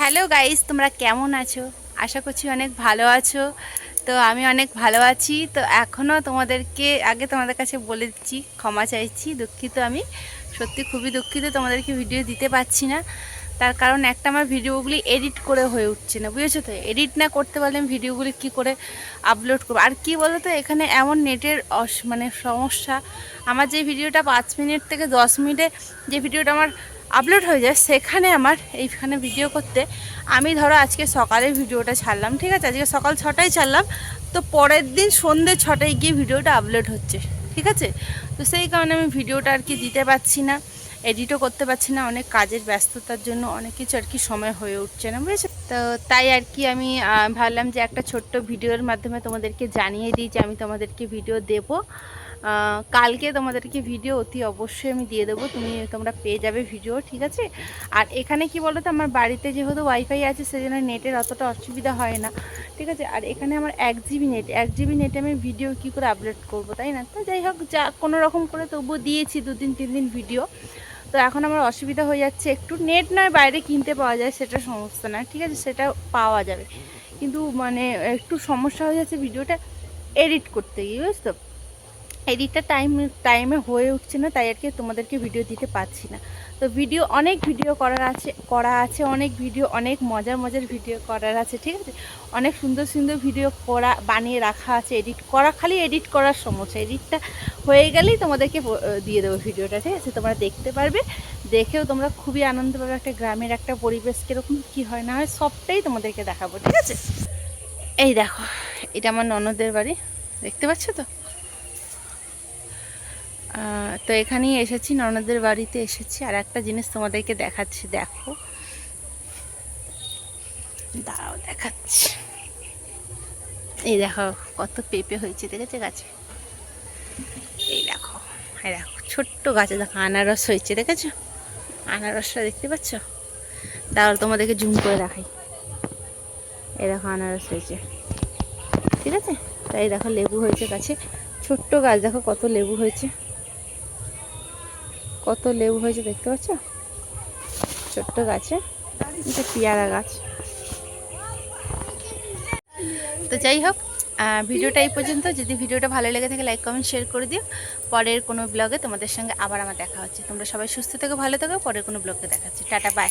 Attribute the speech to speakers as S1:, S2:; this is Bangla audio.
S1: হ্যালো গাইস, তোমরা কেমন আছো? আশা করছি অনেক ভালো আছো। তো আমি অনেক ভালো আছি। তো এখনও তোমাদেরকে আগে তোমাদের কাছে বলে দিচ্ছি, ক্ষমা চাইছি, দুঃখিত আমি। সত্যি খুবই দুঃখিত, তোমাদেরকে ভিডিও দিতে পারছি না। তার কারণ একটা আমার ভিডিওগুলি এডিট করে হয়ে উঠছে না, বুঝেছ তো? এডিট না করতে পারলে আমি ভিডিওগুলি কী করে আপলোড করব? আর কি বলো তো এখানে এমন নেটের অস মানে সমস্যা। আমার যে ভিডিওটা পাঁচ মিনিট থেকে দশ মিনিটে যে ভিডিওটা আমার আপলোড হয়ে যায়, সেখানে আমার এইখানে ভিডিও করতে। আমি ধরো আজকে সকালে ভিডিওটা ছাড়লাম, ঠিক আছে? আজকে সকাল ছটায় ছাড়লাম, তো পরের দিন সন্ধ্যে ছটায় গিয়ে ভিডিওটা আপলোড হচ্ছে, ঠিক আছে? তো সেই কারণে আমি ভিডিওটা আর কি দিতে পারছি না এডিটও করতে পারছি না, অনেক কাজের ব্যস্ততার জন্য অনেক কিছু আর কি সময় হয়ে উঠছে না, বুঝেছ? তো তাই আর কি আমি ভাবলাম যে একটা ছোট্ট ভিডিওর মাধ্যমে তোমাদেরকে জানিয়ে দিই যে আমি তোমাদেরকে ভিডিও দেবো। কালকে তোমাদেরকে ভিডিও অতি অবশ্যই আমি দিয়ে দেবো। তুমি, তোমরা পেয়ে যাবে ভিডিও ঠিক আছে? আর এখানে কি বলো তো আমার বাড়িতে যেহেতু ওয়াইফাই আছে, সেজন্য নেটের অতটা অসুবিধা হয় না, ঠিক আছে? আর এখানে আমার এক জিবি নেট এক জিবি নেটে আমি ভিডিও কী করে আপলোড করব, তাই না? তো যাই হোক, যা কোনো রকম করে তবুও দিয়েছি, দুদিন তিন দিন ভিডিও তো এখন আমার অসুবিধা হয়ে যাচ্ছে, একটু নেট নয়, বাইরে কিনতে পাওয়া যায়, সেটা সমস্যা না, ঠিক আছে? সেটা পাওয়া যাবে। কিন্তু মানে একটু সমস্যা হয়ে যাচ্ছে ভিডিওটা এডিট করতে গিয়ে বুঝতো এডিটটা টাইম টাইমে হয়ে উঠছে না, তাই আর কি তোমাদেরকে ভিডিও দিতে পারছি না। তো ভিডিও অনেক ভিডিও করার আছে, করা আছে, অনেক ভিডিও অনেক মজার মজার ভিডিও করার আছে, ঠিক আছে? অনেক সুন্দর সুন্দর ভিডিও করা, বানিয়ে রাখা আছে এডিট করা, খালি এডিট করার সমস্যা। এডিটটা হয়ে গেলেই তোমাদেরকে দিয়ে দেবো ভিডিওটা ঠিক আছে? তোমরা দেখতে পারবে, দেখেও তোমরা খুবই আনন্দ পাবে একটা গ্রামের একটা পরিবেশ কীরকম, কী হয় না হয়, সবটাই তোমাদেরকে দেখাবো, ঠিক আছে? এই দেখো, এটা আমার ননদের বাড়ি, দেখতে পাচ্ছ তো? তো এখানেই এসেছি, ননদের বাড়িতে এসেছি। আর একটা জিনিস তোমাদেরকে দেখাচ্ছি, দেখো। দাও দেখাচ্ছি। এই দেখো, কত পেঁপে হয়েছে, দেখেছে গাছে? এই দেখো এই দেখো, ছোট্ট গাছে, দেখো, আনারস হয়েছে, দেখেছ? আনারসটা দেখতে পাচ্ছ? তাহলে তোমাদেরকে জুম করে দেখাই। এই দেখো, আনারস হয়েছে। ঠিক আছে? তাই দেখো, লেবু হয়েছে গাছে। ছোট্ট গাছ, দেখো, কত লেবু হয়েছে। কত লেবু হয়েছে দেখতে পাচ্ছ? ছোট্ট গাছে। এটা পেয়ারা গাছ। তো যাই হোক ভিডিওটা এই পর্যন্ত। যদি ভিডিওটা ভালো লেগে থাকে লাইক কমেন্ট শেয়ার করে দিও। পরের কোনো ব্লগে তোমাদের সঙ্গে আবার আমার দেখা হচ্ছে। তোমরা সবাই সুস্থ থেকো, ভালো থাকো। পরের কোনো ব্লগে দেখাচ্ছি টাটা বাই